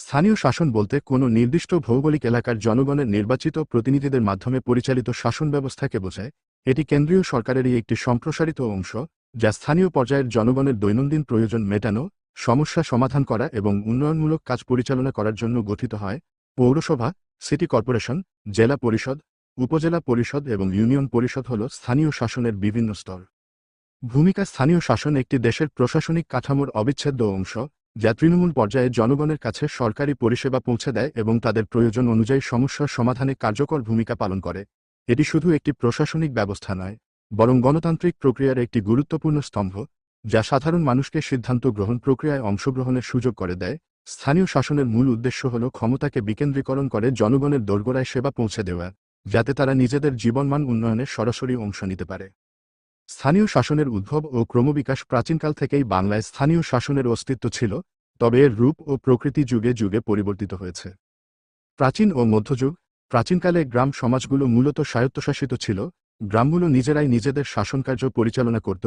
স্থানীয় শাসন বলতে কোনো নির্দিষ্ট ভৌগোলিক এলাকার জনগণের নির্বাচিত প্রতিনিধিদের মাধ্যমে পরিচালিত শাসন ব্যবস্থাকে বোঝায়। এটি কেন্দ্রীয় সরকারেরই একটি সম্প্রসারিত অংশ, যা স্থানীয় পর্যায়ের জনগণের দৈনন্দিন প্রয়োজন মেটানো, সমস্যা সমাধান করা এবং উন্নয়নমূলক কাজ পরিচালনা করার জন্য গঠিত হয়। পৌরসভা, সিটি কর্পোরেশন, জেলা পরিষদ, উপজেলা পরিষদ এবং ইউনিয়ন পরিষদ হল স্থানীয় শাসনের বিভিন্ন স্তর। ভূমিকা স্থানীয় শাসন একটি দেশের প্রশাসনিক কাঠামোর অবিচ্ছেদ্য অংশ যা তৃণমূল পর্যায়ে জনগণের কাছে সরকারি পরিষেবা পৌঁছে দেয় এবং তাদের প্রয়োজন অনুযায়ী সমস্যার সমাধানে কার্যকর ভূমিকা পালন করে। এটি শুধু একটি প্রশাসনিক ব্যবস্থা নয়, বরং গণতান্ত্রিক প্রক্রিয়ার একটি গুরুত্বপূর্ণ স্তম্ভ, যা সাধারণ মানুষকে সিদ্ধান্ত গ্রহণ প্রক্রিয়ায় অংশগ্রহণের সুযোগ করে দেয়। স্থানীয় শাসনের মূল উদ্দেশ্য হল ক্ষমতাকে বিকেন্দ্রীকরণ করে জনগণের দোরগোড়ায় সেবা পৌঁছে দেওয়া, যাতে তারা নিজেদের জীবনমান উন্নয়নে সরাসরি অংশ নিতে পারে। স্থানীয় শাসনের উদ্ভব ও ক্রমবিকাশ প্রাচীনকাল থেকেই বাংলায় স্থানীয় শাসনের অস্তিত্ব ছিল, তবে এর রূপ ও প্রকৃতি যুগে যুগে পরিবর্তিত হয়েছে। প্রাচীন ও মধ্যযুগ, প্রাচীনকালে গ্রাম সমাজগুলো মূলত স্বায়ত্তশাসিত ছিল, গ্রামগুলো নিজেরাই নিজেদের শাসনকার্য পরিচালনা করত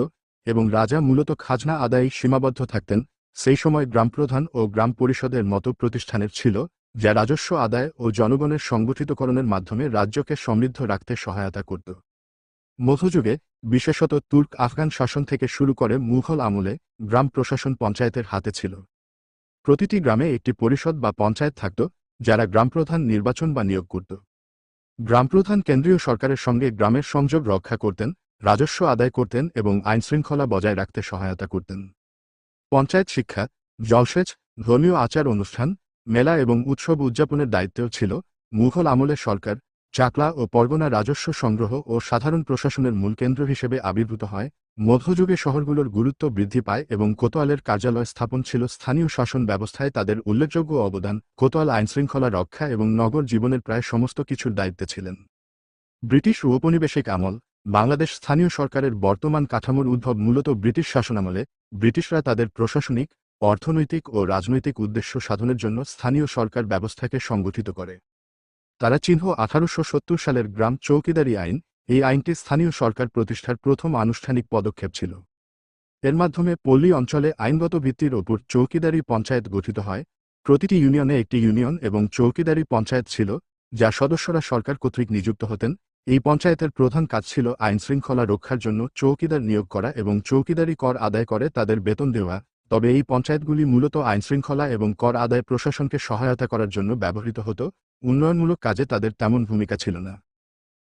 এবং রাজা মূলত খাজনা আদায়ে সীমাবদ্ধ থাকতেন, সেই সময় গ্রামপ্রধান ও গ্রাম পরিষদের মতো প্রতিষ্ঠানের ছিল, যা রাজস্ব আদায় ও জনগণের সংগঠিতকরণের মাধ্যমে রাজ্যকে সমৃদ্ধ রাখতে সহায়তা করত। মধ্যযুগে বিশেষত তুর্ক আফগান শাসন থেকে শুরু করে মুঘল আমলে গ্রাম প্রশাসন পঞ্চায়েতের হাতে ছিল। প্রতিটি গ্রামে একটি পরিষদ বা পঞ্চায়েত থাকত, যারা গ্রামপ্রধান নির্বাচন বা নিয়োগ করত। গ্রামপ্রধান কেন্দ্রীয় সরকারের সঙ্গে গ্রামের সংযোগ রক্ষা করতেন, রাজস্ব আদায় করতেন এবং আইনশৃঙ্খলা বজায় রাখতে সহায়তা করতেন। পঞ্চায়েত শিক্ষা, জলসেচ, ধর্মীয় আচার অনুষ্ঠান, মেলা এবং উৎসব উদযাপনের দায়িত্বেও ছিল, মুঘল আমলের সরকার চাকলা ও পরগনা রাজস্ব সংগ্রহ ও সাধারণ প্রশাসনের মূল কেন্দ্র হিসেবে আবির্ভূত হয়, মধ্যযুগে শহরগুলোর গুরুত্ব বৃদ্ধি পায় এবং কোতোয়ালের কার্যালয় স্থাপন ছিল স্থানীয় শাসন ব্যবস্থায় তাদের উল্লেখযোগ্য অবদান, কোতোয়াল আইনশৃঙ্খলা রক্ষা এবং নগর জীবনের প্রায় সমস্ত কিছুর দায়িত্বে ছিলেন। ব্রিটিশ ঔপনিবেশিক আমল, বাংলাদেশ স্থানীয় সরকারের বর্তমান কাঠামোর উদ্ভব মূলত ব্রিটিশ শাসনামলে, ব্রিটিশরা তাদের প্রশাসনিক, অর্থনৈতিক ও রাজনৈতিক উদ্দেশ্য সাধনের জন্য স্থানীয় সরকার ব্যবস্থাকে সংগঠিত করে। তারা চিহ্ন আঠারোশো সত্তর সালের গ্রাম চৌকিদারি আইন, এই আইনটি স্থানীয় সরকার প্রতিষ্ঠার প্রথম আনুষ্ঠানিক পদক্ষেপ ছিল। এর মাধ্যমে পল্লী অঞ্চলে আইনগত ভিত্তির ওপর চৌকিদারি পঞ্চায়েত গঠিত হয়। প্রতিটি ইউনিয়নে একটি ইউনিয়ন এবং চৌকিদারি পঞ্চায়েত ছিল, যা সদস্যরা সরকার কর্তৃক নিযুক্ত হতেন। এই পঞ্চায়েতের প্রধান কাজ ছিল আইন শৃঙ্খলা রক্ষার জন্য চৌকিদার নিয়োগ করা এবং চৌকিদারি কর আদায় করে তাদের বেতন দেওয়া। তবে এই পঞ্চায়েতগুলি মূলত আইনশৃঙ্খলা এবং কর আদায় প্রশাসনকে সহায়তা করার জন্য ব্যবহৃত হতো, উন্নয়নমূলক কাজে তাদের তেমন ভূমিকা ছিল না।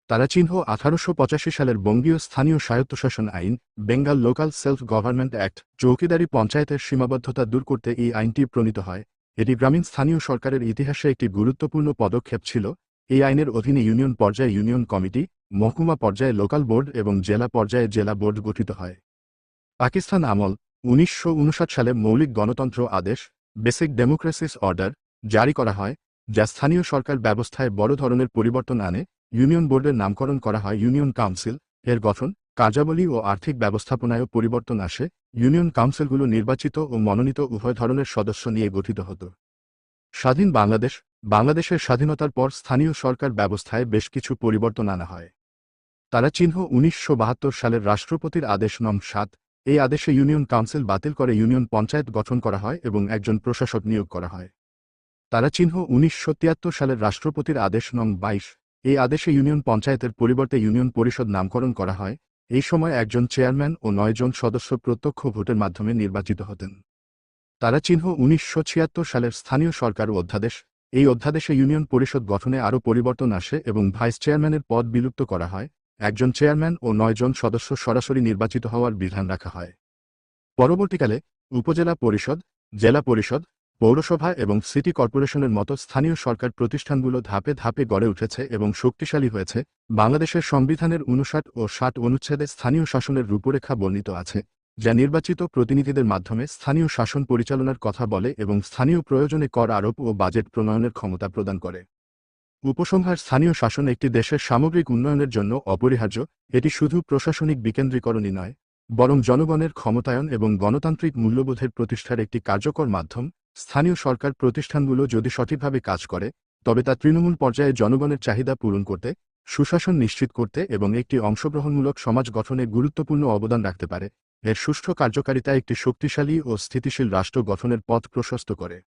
তারা চিহ্ন আঠারোশো পঁচাশি সালের বঙ্গীয় স্থানীয় স্বায়ত্তশাসন আইন, Bengal local self government act, চৌকিদারি পঞ্চায়েতের সীমাবদ্ধতা দূর করতে এই আইনটি প্রণীত হয়। এটি গ্রামীণ স্থানীয় সরকারের ইতিহাসে একটি গুরুত্বপূর্ণ পদক্ষেপ ছিল। এই আইনের অধীনে ইউনিয়ন পর্যায়ে ইউনিয়ন কমিটি, মহকুমা পর্যায়ে লোকাল বোর্ড এবং জেলা পর্যায়ে জেলা বোর্ড গঠিত হয়। পাকিস্তান আমল উনিশশো উনষাট সালে মৌলিক গণতন্ত্র আদেশ, বেসিক ডেমোক্রেসিস অর্ডার, জারি করা হয়, যা স্থানীয় সরকার ব্যবস্থায় বড় ধরনের পরিবর্তন আনে, ইউনিয়ন বোর্ডের নামকরণ করা হয় ইউনিয়ন কাউন্সিল, এর গঠন, কার্যাবলী ও আর্থিক ব্যবস্থাপনায়ও পরিবর্তন আসে, ইউনিয়ন কাউন্সিলগুলো নির্বাচিত ও মনোনীত উভয় ধরনের সদস্য নিয়ে গঠিত হতো। স্বাধীন বাংলাদেশ, বাংলাদেশের স্বাধীনতার পর স্থানীয় সরকার ব্যবস্থায় বেশ কিছু পরিবর্তন আনা হয়। তারা চিহ্ন উনিশশো বাহাত্তর সালের রাষ্ট্রপতির আদেশ নম সাত এই আদেশে ইউনিয়ন কাউন্সিল বাতিল করে ইউনিয়ন পঞ্চায়েত গঠন করা হয় এবং একজন প্রশাসক নিয়োগ করা হয়। তারা চিহ্ন উনিশশো তিয়াত্তর সালের রাষ্ট্রপতির আদেশ নং বাইশ। এই আদেশে ইউনিয়ন পঞ্চায়েতের পরিবর্তে ইউনিয়ন পরিষদ নামকরণ করা হয়। এই সময় একজন চেয়ারম্যান ও নয়জন সদস্য প্রত্যক্ষ ভোটের মাধ্যমে নির্বাচিত হতেন। তারা চিহ্ন উনিশশো ছিয়াত্তর সালের স্থানীয় সরকার অধ্যাদেশ। এই অধ্যাদেশে ইউনিয়ন পরিষদ গঠনে আরও পরিবর্তন আসে এবং ভাইস চেয়ারম্যানের পদ বিলুপ্ত করা হয়। একজন চেয়ারম্যান ও নয়জন সদস্য সরাসরি নির্বাচিত হওয়ার বিধান রাখা হয়। পরবর্তীকালে উপজেলা পরিষদ, জেলা পরিষদ, পৌরসভা এবং সিটি কর্পোরেশনের মতো স্থানীয় সরকার প্রতিষ্ঠানগুলো ধাপে ধাপে গড়ে উঠেছে এবং শক্তিশালী হয়েছে। বাংলাদেশের সংবিধানের উনষাট ও ষাট অনুচ্ছেদে স্থানীয় শাসনের রূপরেখা বর্ণিত আছে, যা নির্বাচিত প্রতিনিধিদের মাধ্যমে স্থানীয় শাসন পরিচালনার কথা বলে এবং স্থানীয় প্রয়োজনে কর আরোপ ও বাজেট প্রণয়নের ক্ষমতা প্রদান করে। উপসংহার স্থানীয় শাসন একটি দেশের সামগ্রিক উন্নয়নের জন্য অপরিহার্য, এটি শুধু প্রশাসনিক বিকেন্দ্রীকরণই নয়, বরং জনগণের ক্ষমতায়ন এবং গণতান্ত্রিক মূল্যবোধের প্রতিষ্ঠার একটি কার্যকর মাধ্যম। স্থানীয় সরকার প্রতিষ্ঠানগুলো যদি সঠিকভাবে কাজ করে, তবে তা তৃণমূল পর্যায়ে জনগণের চাহিদা পূরণ করতে, সুশাসন নিশ্চিত করতে এবং একটি অংশগ্রহণমূলক সমাজ গঠনে গুরুত্বপূর্ণ অবদান রাখতে পারে। এর সুষ্ঠু কার্যকারিতা একটি শক্তিশালী ও স্থিতিশীল রাষ্ট্র গঠনের পথ প্রশস্ত করে।